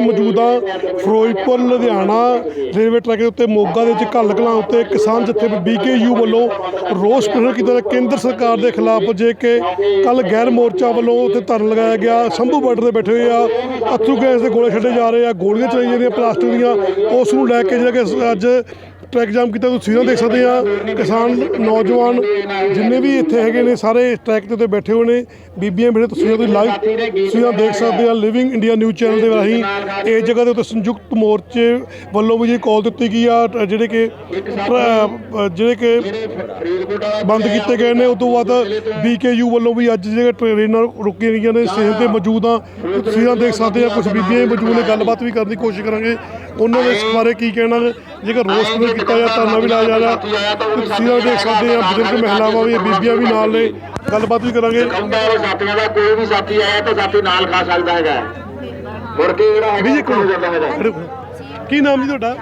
ਮੌਜੂਦਾ Firozpur, Ludhiana, railway track ਦੇ ਉੱਤੇ ਮੋਗਾ ਦੇ ਵਿੱਚ ਘੱਲ ਕਲਾਂ ਉੱਤੇ ਕਿਸਾਨ ਜਥੇ ਬੀਕੇਯੂ ਵੱਲੋਂ ਰੋਸ ਪ੍ਰਦਰਸ਼ਨ ਕੀਤਾ ਗਿਆ। ਕੇਂਦਰ ਸਰਕਾਰ ਦੇ ਖਿਲਾਫ ਜੇ ਕਿ ਕੱਲ ਗੈਰ ਮੋਰਚਾ ਵੱਲੋਂ ਉੱਤੇ ਧਰਨ ਲਗਾਇਆ ਗਿਆ। ਸ਼ੰਭੂ ਬਾਰਡਰ ਤੇ ਬੈਠੇ ਹੋਏ ਆ, ਅਥਰੂ ਗੈਸ ਦੇ ਗੋਲੇ ਛੱਡੇ ਜਾ ਰਹੇ ਆ, ਗੋਲੀਆਂ ਚਲਾਈਆਂ ਜਾਂਦੀਆਂ ਪਲਾਸਟਿਕ ਦੀਆਂ। ਉਸ ਨੂੰ ਲੈ ਕੇ ਜਿਹੜਾ ਕਿ ਅੱਜ ਟਰੈਕ ਜਾਮ ਕੀਤਾ, ਤੁਸੀਂ ਤਸਵੀਰਾਂ ਦੇਖ ਸਕਦੇ ਆ, ਕਿਸਾਨ, ਨੌਜਵਾਨ ਜਿੰਨੇ ਵੀ ਇੱਥੇ ਹੈਗੇ ਨੇ, ਸਾਰੇ ਟਰੈਕ ਦੇ ਉੱਤੇ ਬੈਠੇ ਹੋਏ ਨੇ। ਬੀਬੀਆਂ ਜਿਹੜੇ ਤਸਵੀਰਾਂ ਤੁਸੀਂ ਲਾਈਵ ਤਸਵੀਰਾਂ ਦੇਖ ਸਕਦੇ ਆ ਲਿਵਿੰਗ ਇੰਡੀਆ ਨਿਊਜ਼ ਚੈਨਲ ਦੇ ਰਾਹੀਂ ਇਸ ਜਗ੍ਹਾ ਦੇ ਉੱਤੇ ਸੰਯੁਕਤ ਮੋਰਚੇ ਵੱਲੋਂ ਵੀ ਜੀ ਕਾਲ ਦਿੱਤੀ ਗਈ ਆ ਟ- ਜਿਹੜੇ ਕਿ ਟਰ- ਜਿਹੜੇ ਕਿ ਬੰਦ ਕੀਤੇ ਗਏ ਨੇ। ਉਸ ਤੋਂ ਬਾਅਦ ਬੀਕੇਯੂ ਵੱਲੋਂ ਵੀ ਅੱਜ ਜਿਹੜੇ ਟ੍ਰੇਨਾਂ ਰੁਕੀਆਂ ਗਈਆਂ ਨੇ ਸਟੇਸ਼ਨ ਤੇ ਮੌਜੂਦ ਆ। ਤਸਵੀਰਾਂ ਦੇਖ ਸਕਦੇ ਆ ਕੁਝ ਬੀਬੀਆਂ ਮੌਜੂਦ ਨੇ, ਗੱਲਬਾਤ ਵੀ ਕਰਨ ਦੀ ਕੋਸ਼ਿਸ਼ ਕਰਾਂਗੇ। ਉਹਨਾਂ ਦੇ ਇਸ ਬਾਰੇ ਕੀ ਕਹਿਣਾ ਜੇਕਰ ਰੋਸ ਪ੍ਰਦਰਸ਼ਨ ਕੀਤਾ ਜਾਂ ਧਰਨਾ ਵੀ ਲਾਇਆ ਜਾ ਰਿਹਾ ਤਸਵੀਰਾਂ ਦੇਖ ਸਕਦੇ ਆ, ਬਜ਼ੁਰਗ ਮਹਿਲਾਵਾਂ ਵੀ, ਬੀਬੀਆਂ ਵੀ ਨਾਲ ਨੇ। ਗੱਲਬਾਤ ਵੀ ਕਰਾਂਗੇ। ਸਾਥੀਆਂ ਦਾ ਕੋਈ ਵੀ ਸਾਥੀ ਆਇਆ ਤਾਂ ਸਾਥੀ ਨਾਲ ਖਾ ਸਕਦਾ ਹੈਗਾ ਮੁੜ ਕੇ ਜਿਹੜਾ ਹੈਗਾ ਕੀ ਨਾਮ ਜੀ ਤੁਹਾਡਾ?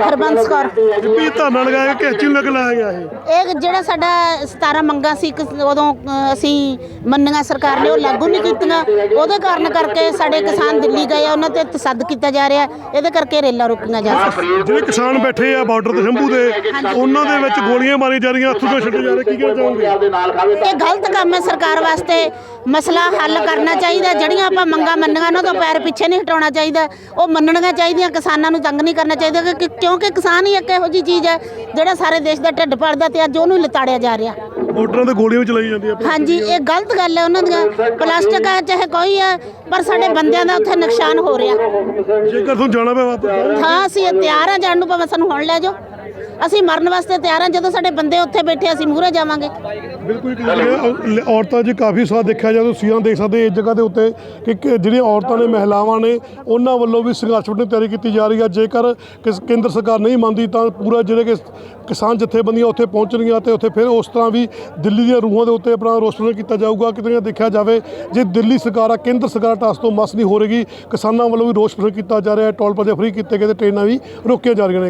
ਹਰਬੰਸ ਕੌਰ। ਵੀ ਧਰਨਾ ਲਗਾਇਆ ਕਿ ਕਿਸ ਚੀਜ਼ ਨੂੰ ਲੱਗ ਲਾਇਆ ਗਿਆ ਇਹ? ਇਹ ਜਿਹੜਾ ਸਾਡਾ 17 ਮੰਗਾਂ ਸੀ ਉਦੋਂ ਅ, ਅਸੀਂ ਮੰਨੀਆਂ ਸਰਕਾਰ ਨੇ ਉਹ ਲਾਗੂ ਨਹੀਂ ਕੀਤੀਆਂ। ਉਹਦੇ ਕਾਰਨ ਕਰਕੇ ਸਾਡੇ ਕਿਸਾਨ ਦਿੱਲੀ ਗਏ ਆ ਉਹਨਾਂ ਤੇ ਤਸੱਦ ਕੀਤਾ ਜਾ ਰਿਹਾ। ਇਹਦੇ ਕਰਕੇ ਰੇਲਾਂ ਰੋਕੀਆਂ ਜਾ ਰਹੀਆਂ। ਜਿਹੜੇ ਕਿਸਾਨ ਬੈਠੇ ਆ ਬਾਰਡਰ ਤੇ ਸ਼ੰਭੂ ਦੇ ਉਹਨਾਂ ਦੇ ਵਿੱਚ ਗੋਲੀਆਂ ਮਾਰੀਆਂ ਜਾ ਰਹੀਆਂ ਹੱਥੋਂ ਛੱਡੇ ਜਾ ਰਹੇ ਕੀ ਕਹਿਣਾ ਚਾਹੋਗੇ? ਇਹ ਗਲਤ ਕੰਮ ਹੈ ਸਰਕਾਰ ਵਾਸਤੇ। ਮਸਲਾ ਹੱਲ ਕਰਨਾ ਚਾਹੀਦਾ ਜਿਹੜੀਆਂ ਆਪਾਂ ਮੰਗਾਂ ਮੰਨੀਆਂ ਉਹਨਾਂ ਤੋਂ ਪੈਰ ਪਿੱਛੇ ਨਹੀਂ ਹਟਾਉਣਾ ਚਾਹੀਦਾ। ਉਹ ਮੰਨਣੀਆਂ ਚਾਹੀਦੀਆਂ ਕਿਸਾਨਾਂ ਨੂੰ ਤੰਗ ਨਹੀਂ ਕਰਨਾ ਚਾਹੀਦਾ ਕਿ ਕਿਉਂਕਿ ਕਿਸਾਨ ਹੀ ਇੱਕ ਇਹੋ ਜੀ ਚੀਜ਼ ਹੈ ਜਿਹੜਾ ਸਾਰੇ ਦੇਸ਼ ਦਾ ਢਿੱਡ ਭਰਦਾ ਤੇ ਅੱਜ ਉਹਨੂੰ ਲਤਾੜਿਆ ਜਾ ਰਿਹਾ। ਬਾਰਡਰਾਂ ਤੇ ਗੋਲੀਆਂ ਵੀ ਚਲਾਈ ਜਾਂਦੀਆਂ ਹਾਂਜੀ ਇਹ ਗਲਤ ਗੱਲ ਹੈ ਉਹਨਾਂ ਦੀਆਂ। ਪਲਾਸਟਿਕ ਹੈ ਚਾਹੇ ਕੋਈ ਹੈ ਪਰ ਸਾਡੇ ਬੰਦਿਆਂ ਦਾ ਉੱਥੇ ਨੁਕਸਾਨ ਹੋ ਰਿਹਾ। ਜੇਕਰ ਤੁਹਾਨੂੰ ਜਾਣਾ ਪਿਆ ਵਾਪਸ ਹਾਂ ਅਸੀਂ ਤਿਆਰ ਹਾਂ ਜਾਣ ਨੂੰ ਭਾਵੇਂ ਸਾਨੂੰ ਹੁਣ ਲੈ ਜਾਓ। ਅਸੀਂ ਮਰਨ ਵਾਸਤੇ ਤਿਆਰ ਹਾਂ। ਜਦੋਂ ਸਾਡੇ ਬੰਦੇ ਉੱਥੇ ਬੈਠੇ, ਅਸੀਂ ਮੂਹਰੇ ਜਾਵਾਂਗੇ। ਬਿਲਕੁਲ ਇੱਕ ਔਰਤਾਂ 'ਚ ਕਾਫੀ ਸਾਥ ਦੇਖਿਆ ਜਾਂਦਾ ਤੁਸੀਂ ਦੇਖ ਸਕਦੇ ਇਸ ਜਗ੍ਹਾ ਦੇ ਉੱਤੇ ਕਿ ਕਿ ਜਿਹੜੀਆਂ ਔਰਤਾਂ ਨੇ, ਮਹਿਲਾਵਾਂ ਨੇ, ਉਹਨਾਂ ਵੱਲੋਂ ਵੀ ਸੰਘਰਸ਼ ਵੱਢਣ ਤਿਆਰੀ ਕੀਤੀ ਜਾ ਰਹੀ ਹੈ ਜੇਕਰ ਕਿਸ ਕੇਂਦਰ ਸਰਕਾਰ ਨਹੀਂ ਮੰਨਦੀ ਤਾਂ ਪੂਰਾ ਜਿਹੜੇ ਕਿ ਕਿਸਾਨ ਜਥੇਬੰਦੀਆਂ ਉੱਥੇ ਪਹੁੰਚਣਗੀਆਂ ਤੇ ਉੱਥੇ ਫਿਰ ਉਸ ਤਰ੍ਹਾਂ ਵੀ ਦਿੱਲੀ ਦੀਆਂ ਰੂਹਾਂ ਦੇ ਉੱਤੇ ਆਪਣਾ ਰੋਸਟਰ ਕੀਤਾ ਜਾਊਗਾ। ਕਿਤੇ ਨਾ ਦੇਖਿਆ ਜਾਵੇ, ਜੇ ਦਿੱਲੀ ਸਰਕਾਰ ਆ, ਕੇਂਦਰ ਸਰਕਾਰ ਟਾਸ ਤੋਂ ਮਸ ਨਹੀਂ ਹੋ ਰਹੀ। ਕਿਸਾਨਾਂ ਵੱਲੋਂ ਵੀ ਰੋਸ ਪ੍ਰਦਰਸ਼ਨ ਕੀਤਾ ਜਾ ਰਿਹਾ ਹੈ। ਟੋਲ ਪਲਾਜ਼ੇ ਫ੍ਰੀ ਕੀਤੇ ਗਏ ਤੇ ਟ੍ਰੇਨਾਂ ਵੀ ਰੋਕੀਆਂ ਜਾ ਰਹੀਆਂ ਨੇ।